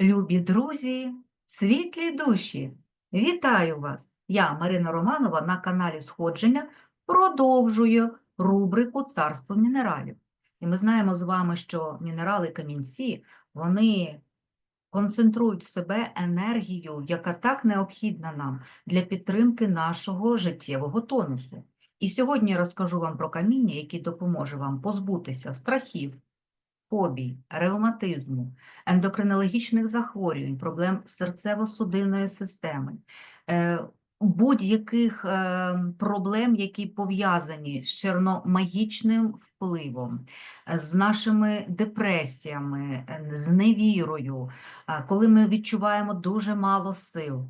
Любі друзі, світлі душі, вітаю вас! Я, Марина Романова, на каналі Сходження продовжую рубрику Царство мінералів. І ми знаємо з вами, що мінерали камінці, вони концентрують в себе енергію, яка так необхідна нам для підтримки нашого життєвого тонусу. І сьогодні я розкажу вам про каміння, яке допоможе вам позбутися страхів, фобій, ревматизму, ендокринологічних захворювань, проблем серцево-судинної системи, е, будь-яких е, проблем, які пов'язані з черномагічним впливом, е, з нашими депресіями, з невірою, коли ми відчуваємо дуже мало сил.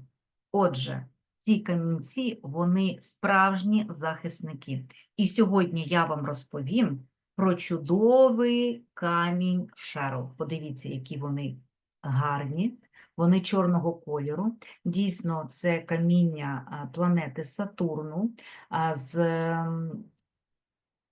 Отже, ці камінці вони справжні захисники. І сьогодні я вам розповім про чудовий камінь Шерл. Подивіться, які вони гарні. Вони чорного кольору. Дійсно, це каміння планети Сатурну з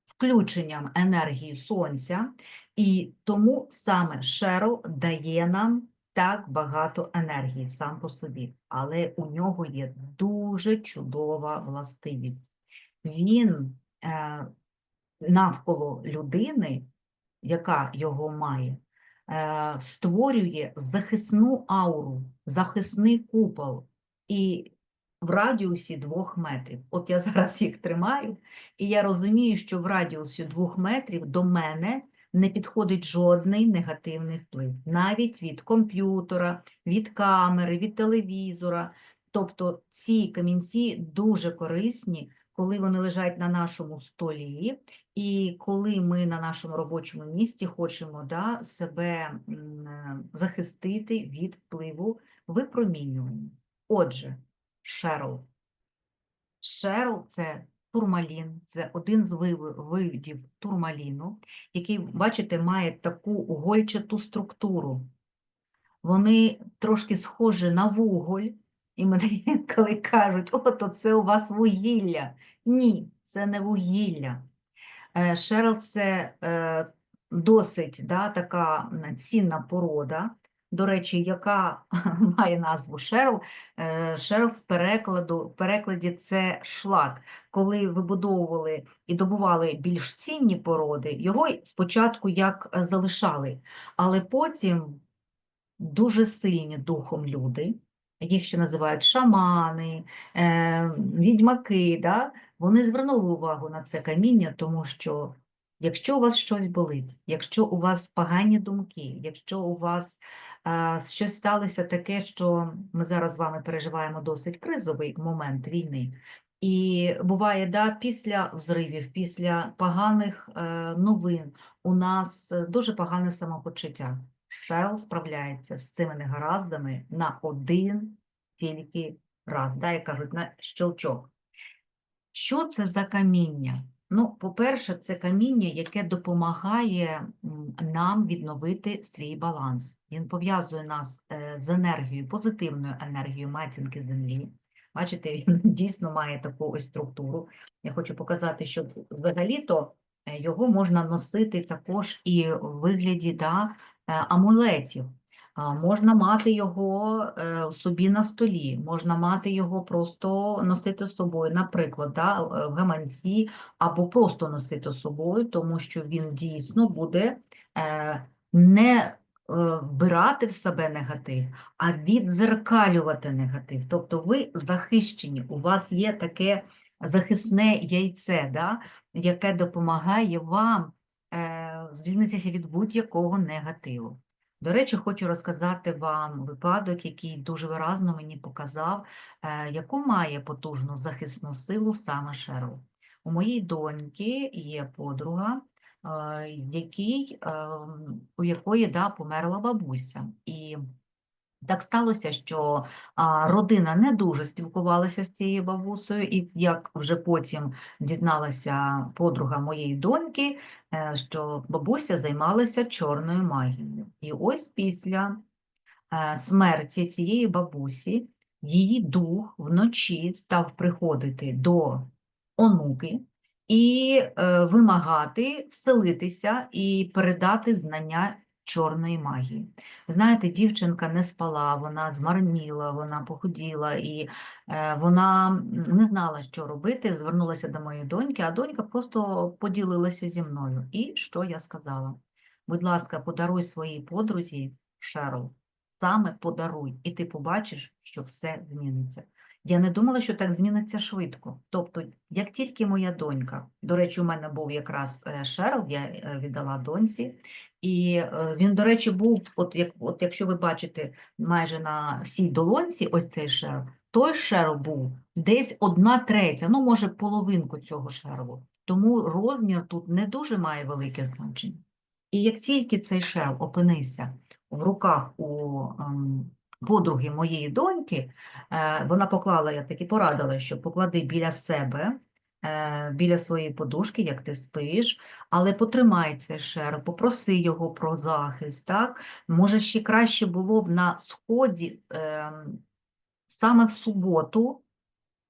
включенням енергії Сонця, і тому саме Шерл дає нам так багато енергії сам по собі, але у нього є дуже чудова властивість. Він е, навколо людини, яка його має, е, створює захисну ауру, захисний купол і в радіусі двох метрів. От я зараз їх тримаю, і я розумію, що в радіусі двох метрів до мене не підходить жодний негативний вплив, навіть від комп'ютера, від камери, від телевізора. Тобто ці камінці дуже корисні, коли вони лежать на нашому столі, і коли ми на нашому робочому місці хочемо да, себе е, захистити від впливу випромінювання. Отже, шерл. Шерл це турмалін, це один з видів турмаліну, який, бачите, має таку угольчату структуру. Вони трошки схожі на вуголь, і мені інколи кажуть, о, то це у вас вугілля. Ні, це не вугілля. Шерл це е, досить да, така цінна порода, до речі, яка має назву шерл. Е, Шерл в перекладу, в перекладі це шлак. Коли вибудовували і добували більш цінні породи, його спочатку як е, залишали, але потім дуже сильні духом люди, їх ще називають шамани, е, відьмаки, да? вони звернули увагу на це каміння, тому що якщо у вас щось болить, якщо у вас погані думки, якщо у вас е, щось сталося таке, що ми зараз з вами переживаємо досить кризовий момент війни, і буває, да, після взривів, після поганих е, новин у нас дуже погане самопочуття. Шерл справляється з цими негараздами на один тільки раз, да, як кажуть, на щелчок. Що це за каміння? Ну, по-перше, це каміння, яке допомагає нам відновити свій баланс. Він пов'язує нас е, з енергією, позитивною енергією матінки землі. Бачите, він дійсно має таку ось структуру. Я хочу показати, що взагалі-то е, його можна носити також і в вигляді да, амулетів. Можна мати його е, собі на столі, можна мати його просто носити з собою, наприклад, да, е, в гаманці, або просто носити з собою, тому що він дійсно буде е, не е, вбирати в себе негатив, а відзеркалювати негатив. Тобто ви захищені, у вас є таке захисне яйце, да, яке допомагає вам е, звільнитися від будь-якого негативу. До речі, хочу розказати вам випадок, який дуже виразно мені показав, е, яку має потужну захисну силу саме Шерл. У моїй доньки є подруга, е, який, е, у якої да, померла бабуся. І так сталося, що а, родина не дуже спілкувалася з цією бабусею, і як вже потім дізналася подруга моєї доньки, е, що бабуся займалася чорною магією. І ось після е, смерті цієї бабусі її дух вночі став приходити до онуки і е, вимагати вселитися і передати знання чорної магії. Знаєте, дівчинка не спала, вона змарніла, вона похуділа, і е, вона не знала, що робити. Звернулася до моєї доньки, а донька просто поділилася зі мною. І що я сказала? Будь ласка, подаруй своїй подрузі Шерл, саме подаруй, і ти побачиш, що все зміниться. Я не думала, що так зміниться швидко. Тобто, як тільки моя донька, до речі, у мене був якраз е, Шерл, я е, віддала доньці, і е, він, до речі, був, от, як, от якщо ви бачите майже на всій долонці ось цей шерл, той шерл був десь одна третя, ну, може, половинку цього шерлу. Тому розмір тут не дуже має велике значення. І як тільки цей шерл опинився в руках у ем, подруги моєї доньки, е, вона поклала, я таки порадила, що поклади біля себе, е, біля своєї подушки, як ти спиш, але потримай цей шерл, попроси його про захист. Так? Може, ще краще було б на сході ем, саме в суботу,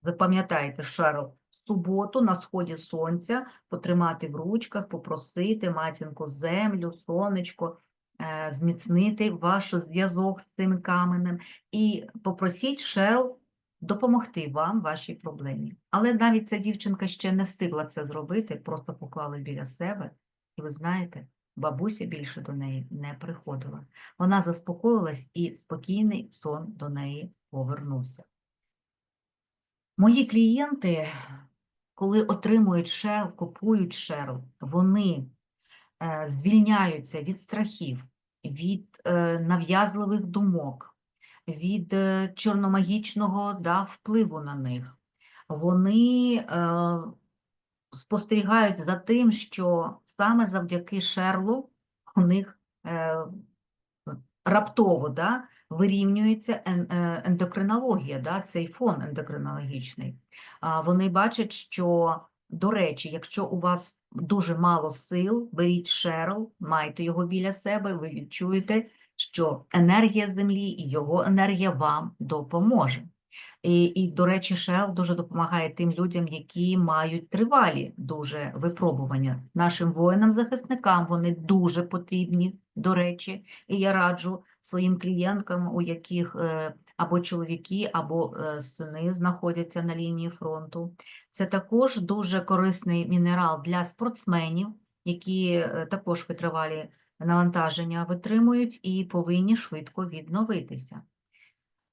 запам'ятайте, шерл, в суботу на сході сонця потримати в ручках, попросити матінку землю, сонечко, е, зміцнити ваш зв'язок з цим каменем і попросіть Шерл допомогти вам в вашій проблемі. Але навіть ця дівчинка ще не встигла це зробити, просто поклали біля себе, і ви знаєте, бабуся більше до неї не приходила. Вона заспокоїлась і спокійний сон до неї повернувся. Мої клієнти, коли отримують шерл, купують шерл, вони е, звільняються від страхів, від е, нав'язливих думок, від е, чорномагічного да, впливу на них. Вони е, спостерігають за тим, що саме завдяки шерлу у них е, раптово да, вирівнюється е, ендокринологія, да, цей фон ендокринологічний. Вони бачать, що, до речі, якщо у вас дуже мало сил, беріть шерл, майте його біля себе, ви відчуєте, що енергія землі і його енергія вам допоможе. І, і, до речі, шел дуже допомагає тим людям, які мають тривалі дуже випробування. Нашим воїнам-захисникам вони дуже потрібні, до речі, і я раджу своїм клієнткам, у яких е, або чоловіки, або е, сини знаходяться на лінії фронту. Це також дуже корисний мінерал для спортсменів, які е, також витривалі навантаження витримують і повинні швидко відновитися.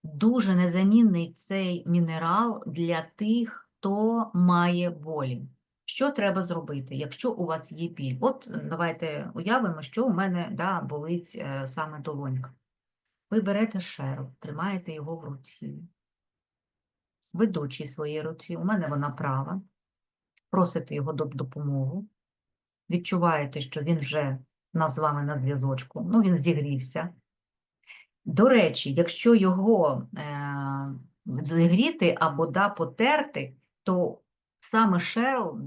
Дуже незамінний цей мінерал для тих, хто має болі. Що треба зробити, якщо у вас є біль? От давайте уявимо, що у мене да, болить е, саме долонька. Ви берете шерл, тримаєте його в руці, ведучій своїй руці, у мене вона права, просите його до допомогу, відчуваєте, що він вже на- з вами на зв'язочку, ну він зігрівся. До речі, якщо його е, зігріти або да, потерти, то саме шерл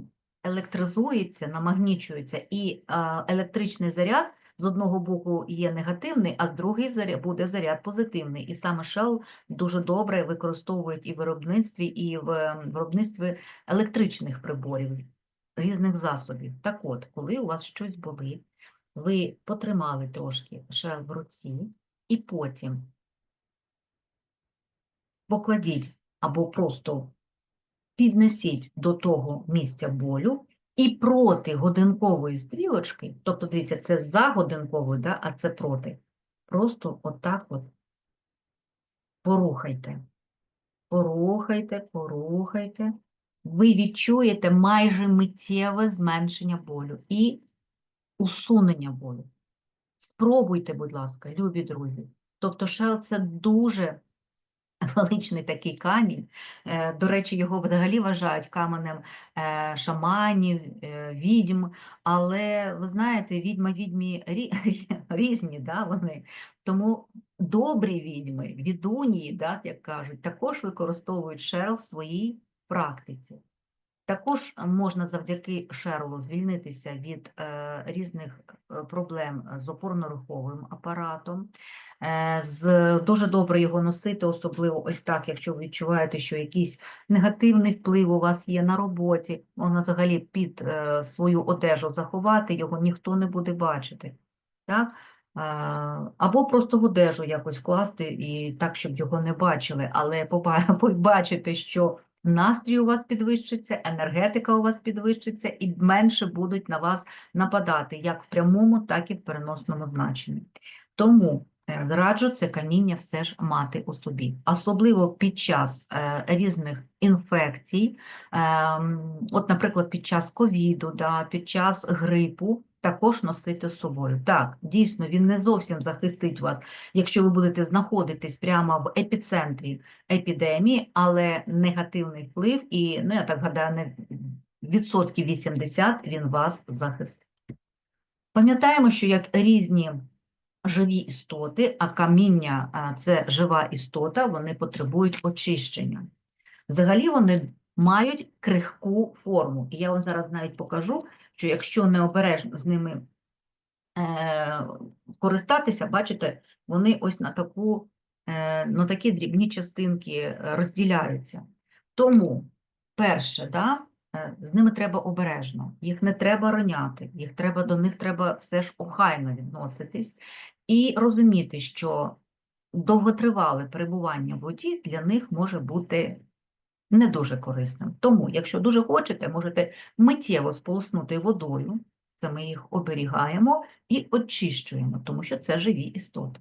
електризується, намагнічується, і е, електричний заряд з одного боку є негативний, а з другої заряд буде заряд позитивний. І саме шел дуже добре використовують і в виробництві, і в е, виробництві електричних приборів, різних засобів. Так от, коли у вас щось болить, ви потримали трошки шел в руці, і потім покладіть або просто піднесіть до того місця болю і проти годинкової стрілочки, тобто, дивіться, це за годинковою, да, а це проти. Просто отак от порухайте. Порухайте, порухайте. Ви відчуєте майже миттєве зменшення болю і усунення болю. Спробуйте, будь ласка, любі друзі. Тобто шел це дуже величний такий камінь. Е, До речі, його взагалі вважають каменем е, шаманів, е, відьм, але ви знаєте, відьма відьмі різні, да, вони. Тому добрі відьми, відунії, да, як кажуть, також використовують шерл в своїй практиці. Також можна завдяки шерлу звільнитися від різних проблем з опорно-руховим апаратом. Е, з, дуже добре його носити, особливо ось так, якщо ви відчуваєте, що якийсь негативний вплив у вас є на роботі, можна взагалі під е, свою одежу заховати, його ніхто не буде бачити. Так? або просто в одежу якось вкласти і так, щоб його не бачили, але поба- побачите, що настрій у вас підвищиться, енергетика у вас підвищиться, і менше будуть на вас нападати, як в прямому, так і в переносному значенні. Тому е, раджу це каміння все ж мати у собі, особливо під час е, різних інфекцій, ем, от, наприклад, під час ковіду, да, під час грипу. Також носити з собою. Так, дійсно, він не зовсім захистить вас, якщо ви будете знаходитись прямо в епіцентрі епідемії, але негативний вплив, і, ну, я так гадаю, не відсотків 80 він вас захистить. Пам'ятаємо, що як різні живі істоти, а каміння це жива істота, вони потребують очищення. Взагалі вони мають крихку форму. І я вам зараз навіть покажу, що якщо необережно з ними е, користатися, бачите, вони ось на таку, е, на такі дрібні частинки е, розділяються. Тому, перше, да, е, з ними треба обережно, їх не треба роняти, їх треба, до них треба все ж охайно відноситись і розуміти, що довготривале перебування в воді для них може бути не дуже корисним. Тому, якщо дуже хочете, можете миттєво сполоснути водою, це ми їх оберігаємо і очищуємо, тому що це живі істоти.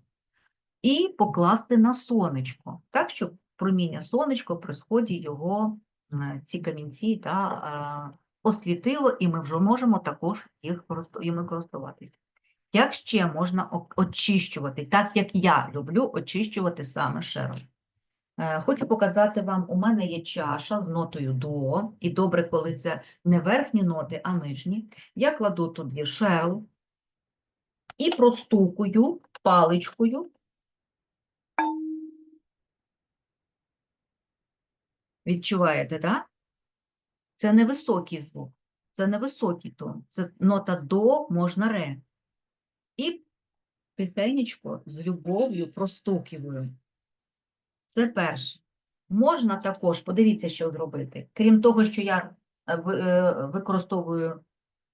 І покласти на сонечко, так, щоб проміння сонечко при сході його е, ці камінці та, е, освітило, і ми вже можемо також їх користуватися. Як ще можна очищувати, так як я люблю очищувати саме шером? Е, Хочу показати вам, у мене є чаша з нотою до, і добре, коли це не верхні ноти, а нижні. Я кладу туди шерл і простукую паличкою. Відчуваєте, так? Це невисокий звук, це невисокий тон, це нота до, можна ре. І тихенечко з любов'ю простукиваю. Це перше. Можна також, подивіться, що зробити. Крім того, що я е, е, використовую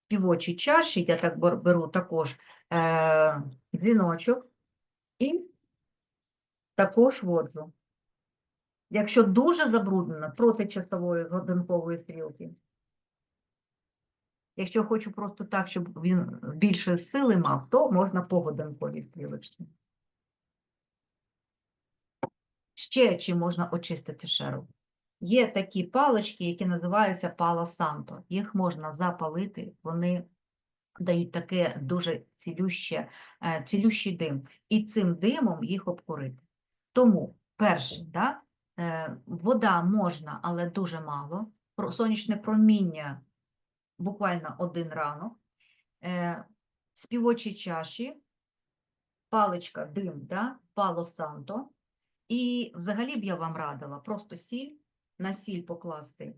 півочі чаші, я так беру також е, дзвіночок і також воджу. Якщо дуже забруднено, проти часової годинкової стрілки. Якщо хочу просто так, щоб він більше сили мав, то можна по годинковій стрілочці. Ще чим можна очистити шеру? Є такі палички, які називаються пала санто. Їх можна запалити, вони дають таке дуже цілюще, е, цілющий дим. І цим димом їх обкурити. Тому, перше, да, е, вода можна, але дуже мало. Сонячне проміння буквально один ранок. Е, Співочі чаші, паличка, дим, да, пало санто. І взагалі б я вам радила просто сіль, на сіль покласти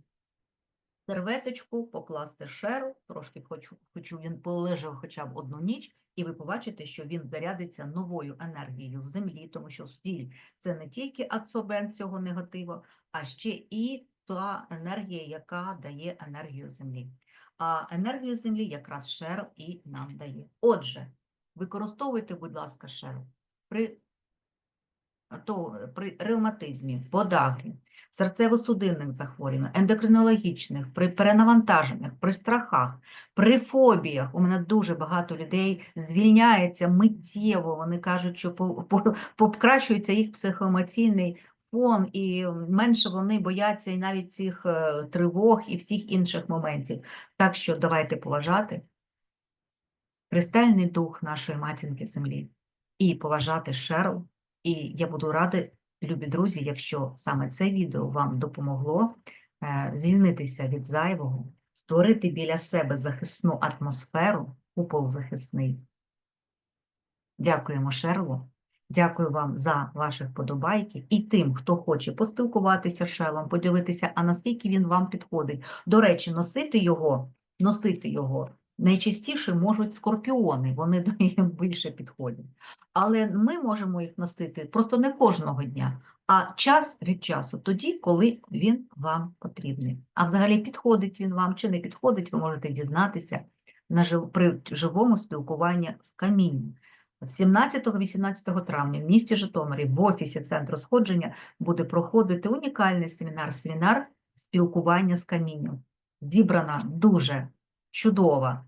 серветочку, покласти шеру, трошки хочу, хочу він полежав хоча б одну ніч, і ви побачите, що він зарядиться новою енергією в землі, тому що сіль це не тільки адсорбент цього негативу, а ще і та енергія, яка дає енергію землі. А енергію землі якраз шер і нам дає. Отже, використовуйте, будь ласка, шеру при то при ревматизмі, подаки, серцево-судинних захворювань, ендокринологічних, при перенавантаженнях, при страхах, при фобіях. У мене дуже багато людей звільняється миттєво. Вони кажуть, що по- по- покращується їх психоемоційний фон, і менше вони бояться і навіть цих е, тривог і всіх інших моментів. Так що давайте поважати кристальний дух нашої матінки землі і поважати Шерл. І я буду рада, любі друзі, якщо саме це відео вам допомогло е, звільнитися від зайвого, створити біля себе захисну атмосферу, купол захисний. Дякуємо Шерлу. Дякую вам за ваші вподобайки і тим, хто хоче поспілкуватися з Шерлом, поділитися, а наскільки він вам підходить. До речі, носити його, носити його найчастіше можуть скорпіони, вони до них більше підходять. Але ми можемо їх носити просто не кожного дня, а час від часу, тоді, коли він вам потрібний. А взагалі підходить він вам чи не підходить, ви можете дізнатися на жив... при живому спілкуванні з камінням. 17-18 травня в місті Житомирі в офісі Центру сходження буде проходити унікальний семінар, семінар спілкування з камінням. Зібрана дуже чудова, е,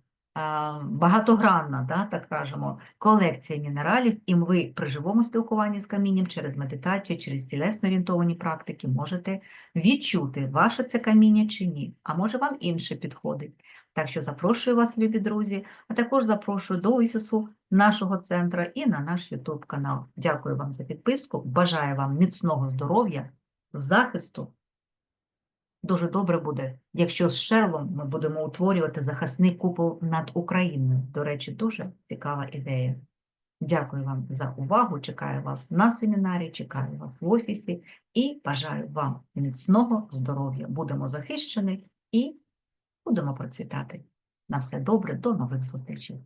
багатогранна, да, так кажемо, колекція мінералів, і ви при живому спілкуванні з камінням через медитацію, через тілесно орієнтовані практики можете відчути, ваше це каміння чи ні, а може вам інше підходить. Так що запрошую вас, любі друзі, а також запрошую до офісу нашого центру і на наш YouTube канал. Дякую вам за підписку. Бажаю вам міцного здоров'я, захисту. Дуже добре буде, якщо з Шерлом ми будемо утворювати захисний купол над Україною. До речі, дуже цікава ідея. Дякую вам за увагу. Чекаю вас на семінарі, чекаю вас в офісі і бажаю вам міцного здоров'я. Будемо захищені і будемо процвітати. На все добре, до нових зустрічей.